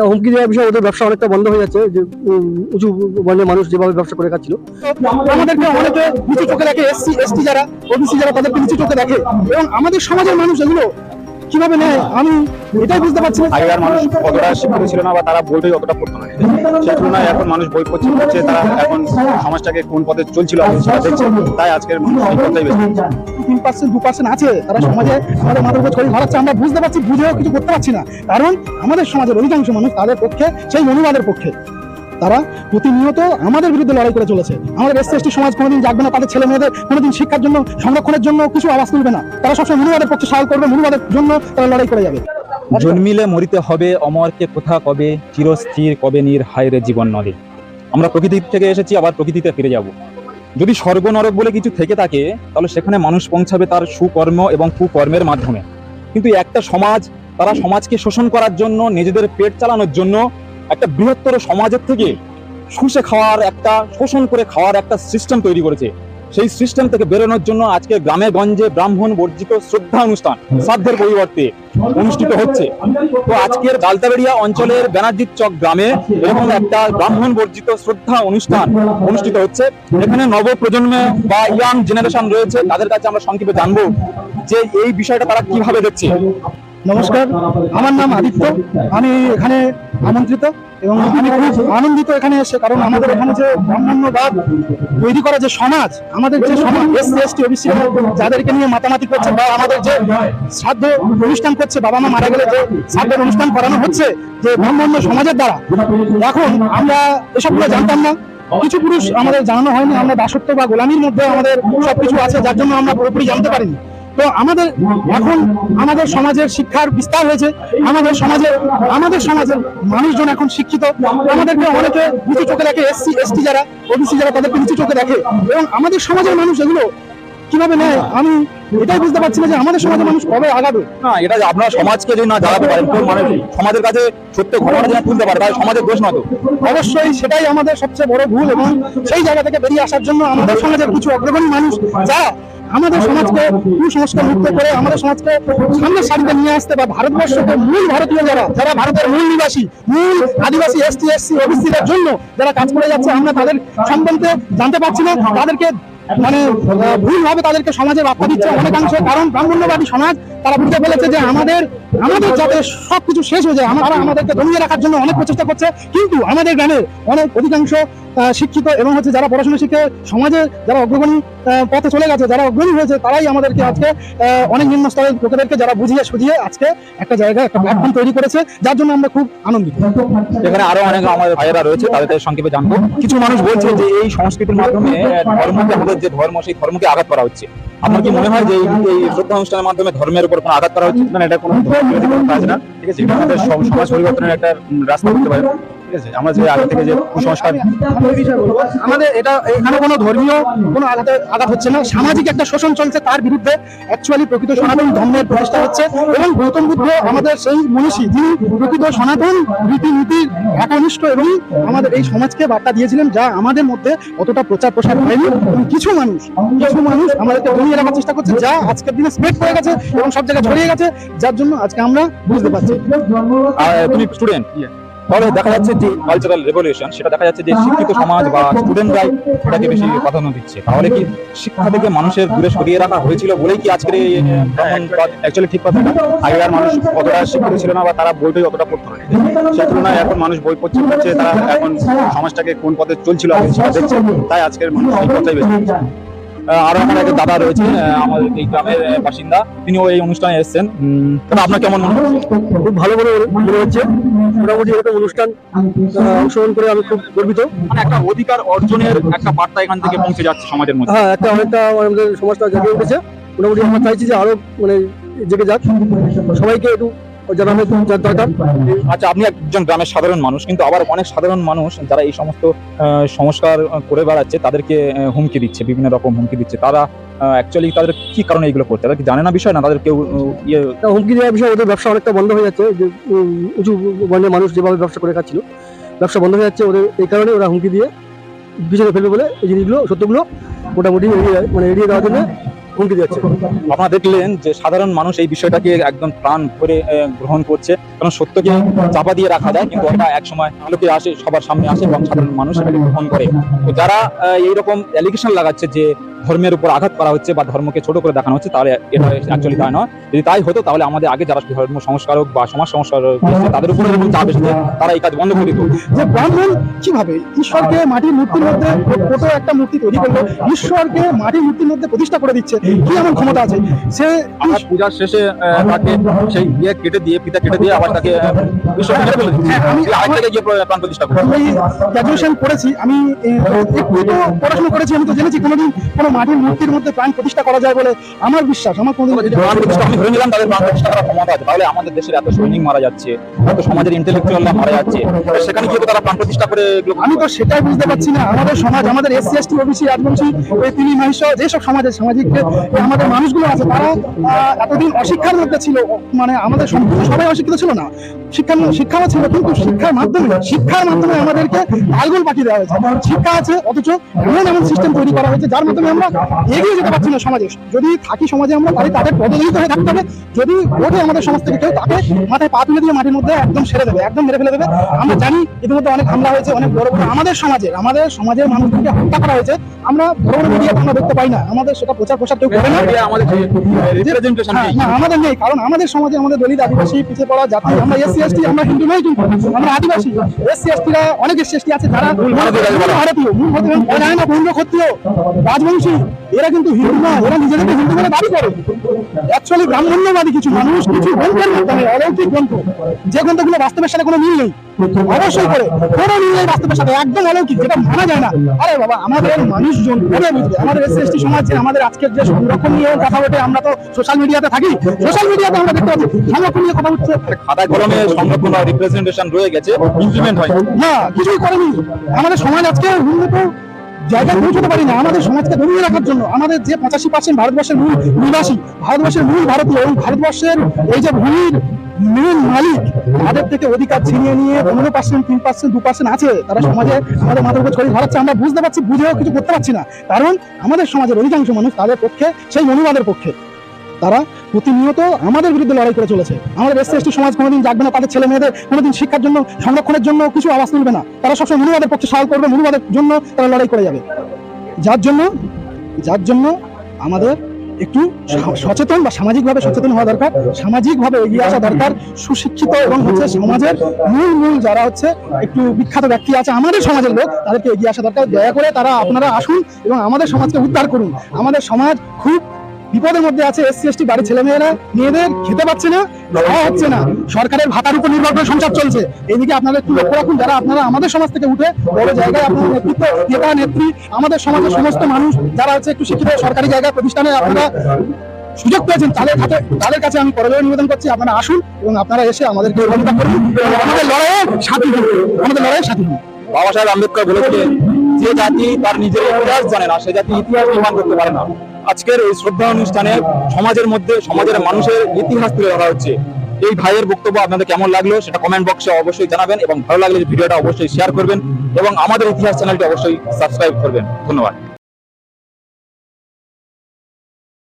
হুমকি দেওয়ার বিষয়ে ওদের ব্যবসা অনেকটা বন্ধ হয়ে যাচ্ছে, যে উঁচু বর্ণের মানুষ যেভাবে ব্যবসা করে খাচ্ছিল। আমাদেরকে অনেকে নিচু চোখে দেখে, এসসি, এসটি যারা, ওবিসি যারা, তাদেরকে নিচু চোখে দেখে। এবং আমাদের সমাজের মানুষ এগুলো কীভাবে নেয়, আমি এটাই বুঝতে পারছি না। আগেকার মানুষ অতটা শিক্ষিত ছিল না বা তারা বইটাই অতটা পড়তো না। সেই তুলনায় এখন মানুষ বই পড়ছে পড়ছে, তারা এখন সমাজটাকে কোন পথে চলছিল তাই আজকের মানুষ বেছে নিচ্ছে। তিন পার্সেন্ট দু পার্সেন্ট আছে। তারা সমাজে আমাদের মাথার উপর ছড়ি আমরা বুঝতে পারছি বুঝেও কিছু করতে পারছি না। কারণ আমাদের সমাজের অধিকাংশ মানুষ তাদের পক্ষে সেই মনুবাদের পক্ষে। তারা প্রতিনিয়ত আমাদের বিরুদ্ধে লড়াই করে চলেছে। আমাদের এসসি এসটি সমাজ কোনোদিন জাগবে না তাদের ছেলে মেয়েদের কোনোদিন শিক্ষার জন্য সংরক্ষণের জন্য কিছু আওয়াজ তুলবে না। তারা সবসময় মনুবাদের পক্ষে সহায় করবে মনুবাদের জন্য তারা লড়াই করে যাবে। জন্মিলে মরিতে হবে অমরকে কোথা কবে চিরস্থির কবে নীর হায়রে জীবন নদে। আমরা প্রকৃতি থেকে এসেছি আবার প্রকৃতিতে ফিরে যাব। যদি স্বর্গ নরক বলে কিছু থেকে থাকে, তাহলে সেখানে মানুষ পৌঁছাবে তার সুকর্ম এবং কুকর্মের মাধ্যমে। কিন্তু একটা সমাজ, তারা সমাজকে শোষণ করার জন্য, নিজেদের পেট চালানোর জন্য একটা বৃহত্তর সমাজের থেকে শুষে খাওয়ার একটা, শোষণ করে খাওয়ার একটা সিস্টেম তৈরি করেছে। সেই সিস্টেম থেকে বেরোনোর জন্য আজকে গ্রামে গঞ্জে ব্রাহ্মণ বর্জিত শ্রদ্ধা অনুষ্ঠান শ্রাদ্ধের পরিবর্তে অনুষ্ঠিত হচ্ছে। তো আজকের গালতাবেড়িয়া অঞ্চলের ব্যানার্জির চক গ্রামে এরকম একটা ব্রাহ্মণ বর্জিত শ্রদ্ধা অনুষ্ঠান অনুষ্ঠিত হচ্ছে। এখানে নব প্রজন্মে বা ইয়াং জেনারেশন রয়েছে, তাদের কাছে আমরা সংক্ষেপে জানব যে এই বিষয়টা তারা কীভাবে দেখছে। নমস্কার, আমার নাম আদিত্য। আমি এখানে আমন্ত্রিত এবং আনন্দিত এখানে এসে, কারণ আমাদের এখানে যে ব্রাহ্মণ্যবাদ তৈরি করা যে সমাজ, আমাদের যে সমাজ, এসসি, এসটি, ওবিসি, যাদেরকে নিয়ে মাতামাতি করছে বা আমাদের যে শ্রাদ্ধ অনুষ্ঠান করছে, বাবা মা মারা গেলে যে শ্রাদ্ধের অনুষ্ঠান করানো হচ্ছে, যে ব্রাহ্মণ্য সমাজের দ্বারা, এখন আমরা এসবগুলো জানতাম না। কিছু পুরুষ আমাদের জানানো হয়নি, আমরা দাসত্ব বা গোলামির মধ্যে আমাদের সবকিছু আছে, যার জন্য আমরা পুরোপুরি জানতে পারিনি। তো আমাদের এখন আমাদের সমাজের শিক্ষার বিস্তার হয়েছে। আমাদের সমাজের আমাদের সমাজের মানুষজন এখন শিক্ষিত। আমাদেরকে অনেকে নিচু চোখে দেখে এসসি এসটি যারা ওবিসি যারা তাদেরকে নিচু চোখে দেখে। এবং আমাদের সমাজের মানুষ এগুলো কীভাবে নেয় আমি এটাই বুঝতে পারছি না যে আমাদের সমাজের মানুষ কবে আগাবে। না এটা যে আপনারা সমাজকে যদি না জানাতে পারেন কেউ মানে সমাজের কাছে সত্য ঘটনা যেন তুলতে পারে তাহলে সমাজের দোষ নয় তো? অবশ্যই সেটাই আমাদের সবচেয়ে বড় ভুল এবং সেই জায়গা থেকে বেরিয়ে আসার জন্য আমাদের সমাজের কিছু অগ্রগণী মানুষ যা আমাদের সমাজকে কুসংস্কার মুক্ত করে, আমাদের সমাজকে সামনের সারিতে নিয়ে আসতে বা ভারতবর্ষকে মূল ভারতীয় যারা যারা ভারতের মূল নিবাসী, মূল আদিবাসী এসটি এসসি, ওবিসিদের জন্য যারা কাজ করে যাচ্ছে, আমরা তাদের সম্বন্ধে জানতে পারছি না। তাদেরকে মানে ভুলভাবে তাদেরকে সমাজে বার্তা দিচ্ছে অনেকাংশে, কারণ ব্রাহ্মণ্যবাদী সমাজ তারা বুঝতে ফেলেছে যে আমাদের আমাদের যাতে সবকিছু শেষ হয়ে যায়, আমরা আমাদেরকে দমিয়ে রাখার জন্য অনেক প্রচেষ্টা করছে। কিন্তু আমাদের গ্রামের অনেক অধিকাংশ শিক্ষিত এবং হচ্ছে যারা পড়াশোনা শিখে সমাজে যারা অগ্রগণী পথে চলে গেছে, যারা অগ্রণী হয়েছে, তারাই আমাদেরকে আজকে অনেক নিম্ন স্তরের লোকেদেরকে যারা বুঝিয়ে সুঝিয়ে আজকে একটা জায়গায়, একটা প্ল্যাটফর্ম তৈরি করেছে, যার জন্য আমরা খুব আনন্দিত। এখানে আরও অনেক আমাদের ভাইয়েরা রয়েছে, তাদের সংক্ষেপে জানব। কিছু মানুষ বলছে যে এই সংস্কৃতির মাধ্যমে ধর্মকে আমাদের যে ধর্ম, সেই ধর্মকে আঘাত করা হচ্ছে। আপনার কি মনে হয় যে এই শ্রদ্ধা অনুষ্ঠানের মাধ্যমে ধর্মের উপর কোনো আঘাত করা হচ্ছে না এটা কোনো কাজ না। ঠিক আছে, এটা আমাদের সমাজ পরিবর্তনের একটা রাস্তা হতে পারে। ঠিক আছে? আমরা যে আগে থেকে যে কুসংস্কার আমি এই বিষয়ে বলব, আমাদের এটা এখানে কোনো ধর্মীয় কোনো আঘাত আঘাত হচ্ছে না। সামাজিক একটা শোষণ চলছে তার বিরুদ্ধে অ্যাকচুয়ালি প্রকৃত সনাতন ধর্মের প্রতিষ্ঠা হচ্ছে এবং গৌতম বুদ্ধ আমাদের সেই মনীষী যিনি প্রকৃত সনাতন রীতিনীতির একনিষ্ঠ এবং আমাদের এই সমাজকে বার্তা দিয়েছিলেন যা আমাদের মধ্যে অতটা প্রচার প্রসার হয়নি এবং কিছু মানুষ কিছু মানুষ আমাদেরকে দমিয়ে রাখার চেষ্টা করছে যা আজকের দিনে স্প্রেড হয়ে গেছে এবং সব জায়গায় ছড়িয়ে গেছে যার জন্য আজকে আমরা বুঝতে পারছি। তুমি স্টুডেন্ট তাহলে দেখা যাচ্ছে যে কালচারাল রেভলিউশন সেটা দেখা যাচ্ছে যে শিক্ষিত সমাজ বা স্টুডেন্টরাই এটাকে বেশি প্রাধান্য দিচ্ছে। তাহলে কি শিক্ষা থেকে মানুষের দূরে সরিয়ে রাখা হয়েছিল বলেই কি আজকের এই অ্যাকচুয়ালি ঠিক কথা না আগেকার মানুষ অতটা শিক্ষিত ছিল না বা তারা বইটাই অতটা পড়তো না। সেই তুলনায় এখন মানুষ বই পড়ছে পড়ছে, তারা এখন সমাজটাকে কোন পথে চলছিল তাই আজকের মানুষ এই পথটাই বেছে আরও আমার এক দাদা রয়েছে আমাদের এই গ্রামের বাসিন্দা। তিনিও এই অনুষ্ঠানে এসেছেন। তবে আপনার কেমন মনে হচ্ছে খুব ভালো বলে মনে হচ্ছে। মোটামুটি এরকম অনুষ্ঠান অংশগ্রহণ করে আমি খুব গর্বিত। মানে একটা অধিকার অর্জনের একটা বার্তা এখান থেকে পৌঁছে যাচ্ছে সমাজের মধ্যে। হ্যাঁ একটা অনেকটা আমাদের সমাজটা জেগে উঠেছে। মোটামুটি আমরা চাইছি যে আরও মানে জেগে যাক। সবাইকে একটু জানানো দরকার আচ্ছা আপনি একজন গ্রামের সাধারণ মানুষ, কিন্তু আবার অনেক সাধারণ মানুষ যারা এই সমস্ত সংস্কার করে বেড়াচ্ছে, তাদেরকে হুমকি দিচ্ছে, বিভিন্ন রকম হুমকি দিচ্ছে। তারা অ্যাকচুয়ালি তাদের কি কারণে এগুলো করছে? তারা কি জানে না বিষয়, না তাদের কেউ ইয়ে হুমকি দেওয়ার বিষয়ে ওদের ব্যবসা অনেকটা বন্ধ হয়ে যাচ্ছে, যে উঁচু বর্ণের মানুষ যেভাবে ব্যবসা করে খাচ্ছিল, ব্যবসা বন্ধ হয়ে যাচ্ছে, ওদের, এই কারণে ওরা হুমকি দিয়ে পিছনে ফেলবে বলে এই জিনিসগুলো, সত্যগুলো মোটামুটি মানে এড়িয়ে দেওয়ার জন্য হুমকি দিচ্ছে আপনারা দেখলেন যে সাধারণ মানুষ এই বিষয়টাকে একদম প্রাণ ভরে গ্রহণ করছে। কারণ সত্যকে চাপা দিয়ে রাখা যায়, কিন্তু ওটা এক সময় আলোকে আসে, সবার সামনে আসে এবং সাধারণ মানুষ এটাকে গ্রহণ করে। তো যারা এইরকম অ্যালিগেশন লাগাচ্ছে যে ধর্মের উপর আঘাত করা হচ্ছে বা ধর্মকে ছোট করে দেখানো হচ্ছে তাহলে এটা অ্যাকচুয়ালি তাই নয়। যদি তাই হতো তাহলে আমাদের আগে যারা ধর্ম সংস্কারক বা সমাজ সংস্কারক তাদের উপরে এরকম চাপ এসেছে তারা এই কাজ বন্ধ করে দিত। যে ব্রাহ্মণ কীভাবে ঈশ্বরকে মাটির মূর্তির মধ্যে ছোট একটা মূর্তি তৈরি করল ঈশ্বরকে মাটির মূর্তির মধ্যে প্রতিষ্ঠা করে দিচ্ছে কি এমন ক্ষমতা আছে? সে আমরা পূজার শেষে তাকে সেই ইয়ে কেটে দিয়ে পিতা কেটে দিয়ে আবার তাকে দিচ্ছে। হ্যাঁ, আমি- সে গিয়ে প্রাণ প্রতিষ্ঠা করে আমি গ্র্যাজুয়েশন করেছি আমি তো পড়াশোনা করেছি আমি তো জেনেছি কোনোদিন কোনো মাটির মূর্তির মধ্যে প্রাণ প্রতিষ্ঠা করা যায় বলে আমার বিশ্বাস আমার কোনোদিন যদি প্রাণ প্রতিষ্ঠা আমি ধরে নিলাম তাদের প্রাণ প্রতিষ্ঠা করার ক্ষমতা আছে। তাহলে আমাদের দেশের এত সৈনিক মারা যাচ্ছে এত সমাজের ইন্টেলেকচুয়ালরা মারা যাচ্ছে সেখানে গিয়ে তারা প্রাণ প্রতিষ্ঠা করে আমি তো সেটাই বুঝতে পারছি না। আমাদের সমাজ আমাদের এসসি এসটি ওবিসি রাজবংশী ওই তিনি মহিষ যেসব সমাজের সামাজিক আমাদের মানুষগুলো আছে তারা এতদিন অশিক্ষার মধ্যে ছিল মানে আমাদের সম্পূর্ণ সবাই অশিক্ষিত ছিল না। শিক্ষা শিক্ষাও ছিল কিন্তু শিক্ষার মাধ্যমে শিক্ষার মাধ্যমে আমাদেরকে আলগোল পাঠিয়ে দেওয়া হয়েছে। শিক্ষা আছে অথচ এমন এমন সিস্টেম তৈরি করা হয়েছে যার মাধ্যমে আমরা এগিয়ে যেতে পারছি না সমাজে যদি থাকি সমাজে আমরা তাহলে তাদের পদদলিত হয়ে থাকতে হবে যদি ওঠে আমাদের সমাজ থেকে কেউ তাকে মাথায় পা তুলে দিয়ে মাটির মধ্যে একদম সেরে দেবে একদম মেরে ফেলে দেবে আমরা জানি ইতিমধ্যে অনেক হামলা হয়েছে অনেক বড় বড় আমাদের সমাজের আমাদের সমাজের মানুষদেরকে হত্যা করা হয়েছে আমরা বড় বড় মিডিয়াতে আমরা দেখতে পাই না আমাদের সেটা প্রচার প্রসার কেউ করে না আমাদের হ্যাঁ, নেই কারণ আমাদের সমাজে আমাদের দলিত আদিবাসী পিছিয়ে পড়া জাতি আমরা এসসি এসটি আমরা হিন্দু নই কিন্তু আমরা আদিবাসী এসসি এসটিরা অনেক এসসি এসটি আছে যারা মূল ভারতীয় মূল না ক্ষত্রিয় রাজবংশী এরা কিন্তু হিন্দু না এরা নিজেদেরকে হিন্দু বলে দাবি করে। অ্যাকচুয়ালি ব্রাহ্মণ্যবাদী কিছু মানুষ কিছু গ্রন্থের মাধ্যমে অলৌকিক গ্রন্থ যে গ্রন্থগুলো বাস্তবের সাথে কোনো মিল নেই অবশ্যই করে কোনো মিল নেই বাস্তবের সাথে একদম অলৌকিক যেটা মানা যায় না। আরে বাবা আমাদের মানুষজন বুঝবে আমাদের এসসি এসটি সমাজ আমাদের আজকের যে সংরক্ষণ নিয়ে কথা ওঠে আমরা তো সোশ্যাল মিডিয়াতে থাকি সোশ্যাল মিডিয়াতে আমরা দেখতে পাচ্ছি সংরক্ষণ নিয়ে কথা উঠছে খাতায় কলমে সংরক্ষণ রিপ্রেজেন্টেশন রয়ে গেছে ইমপ্লিমেন্ট হয় না কিছুই করেনি। আমাদের সমাজ আজকে উন্নত জায়গায় পৌঁছতে পারি না। আমাদের সমাজকে দমিয়ে রাখার জন্য, আমাদের যে পঁচাশি পার্সেন্ট ভারতবর্ষের মূল নিবাসী, ভারতবর্ষের মূল ভারতীয় এবং ভারতবর্ষের এই যে ভূমির মেন মালিক, তাদের থেকে অধিকার ছিনিয়ে নিয়ে পনেরো পার্সেন্ট তিন পার্সেন্ট দু পার্সেন্ট আছে। তারা সমাজে আমাদের মাথার উপর ছড়িয়ে ধরাচ্ছে। আমরা বুঝতে পারছি, বুঝেও কিছু করতে পারছি না। কারণ আমাদের সমাজের অধিকাংশ মানুষ তাদের পক্ষে, সেই অনুবাদের পক্ষে। তারা প্রতিনিয়ত আমাদের বিরুদ্ধে লড়াই করে চলেছে। আমাদের এসসি এসটি সমাজ কোনোদিন জাগবে না, তাদের ছেলে মেয়েদের কোনোদিন শিক্ষার জন্য, সংরক্ষণের জন্য কিছু আওয়াজ তুলবে না। তারা সবসময় মনুবাদের পক্ষে সহায় করবে, মনুবাদের জন্য তারা লড়াই করে যাবে। যার জন্য যার জন্য আমাদের একটু সচেতন বা সামাজিকভাবে সচেতন হওয়া দরকার, সামাজিকভাবে এগিয়ে আসা দরকার, সুশিক্ষিত এবং হচ্ছে সমাজের মূল মূল যারা হচ্ছে একটু বিখ্যাত ব্যক্তি আছে, আমাদের সমাজের লোক, তাদেরকে এগিয়ে আসা দরকার। দয়া করে তারা আপনারা আসুন এবং আমাদের সমাজকে উদ্ধার করুন। আমাদের সমাজ খুব বিপদের মধ্যে আছে এসসি এসটি বাড়ির ছেলেমেয়েরা, মেয়েদের খেতে পাচ্ছে না, খাওয়া হচ্ছে না। সরকারের ভাতার উপর নির্ভর করে সংসার চলছে। এইদিকে আপনারা একটু লক্ষ্য রাখুন, যারা আপনারা আমাদের সমাজ থেকে উঠে বড় জায়গায় আপনার নেতৃত্ব, নেতা, নেত্রী, আমাদের সমাজের সমস্ত মানুষ যারা হচ্ছে একটু শিক্ষিত সরকারি জায়গায় প্রতিষ্ঠানে আপনারা সুযোগ পেয়েছেন, তাদের কাছে তাদের কাছে আমি করজোড়ে নিবেদন করছি, আপনারা আসুন এবং আপনারা এসে আমাদেরকে সহযোগিতা করুন। আমাদের লড়াইয়ের সাথী হন, আমাদের লড়াইয়ের সাথী হন। বাবা সাহেব আম্বেদকর বলেছিলেন যে জাতি তার নিজের ইতিহাস জানে না, সে জাতি ইতিহাস নির্মাণ করতে পারে না। আজকের এই শ্রদ্ধা অনুষ্ঠানে সমাজের মধ্যে, সমাজের মানুষের ইতিহাস তুলে ধরা হচ্ছে। এই ভাইয়ের বক্তব্য আপনাদের কেমন লাগল সেটা কমেন্ট বক্সে অবশ্যই জানাবেন এবং ভালো লাগলে ভিডিওটা অবশ্যই শেয়ার করবেন এবং আমাদের ইতিহাস চ্যানেলটি অবশ্যই সাবস্ক্রাইব করবেন। ধন্যবাদ।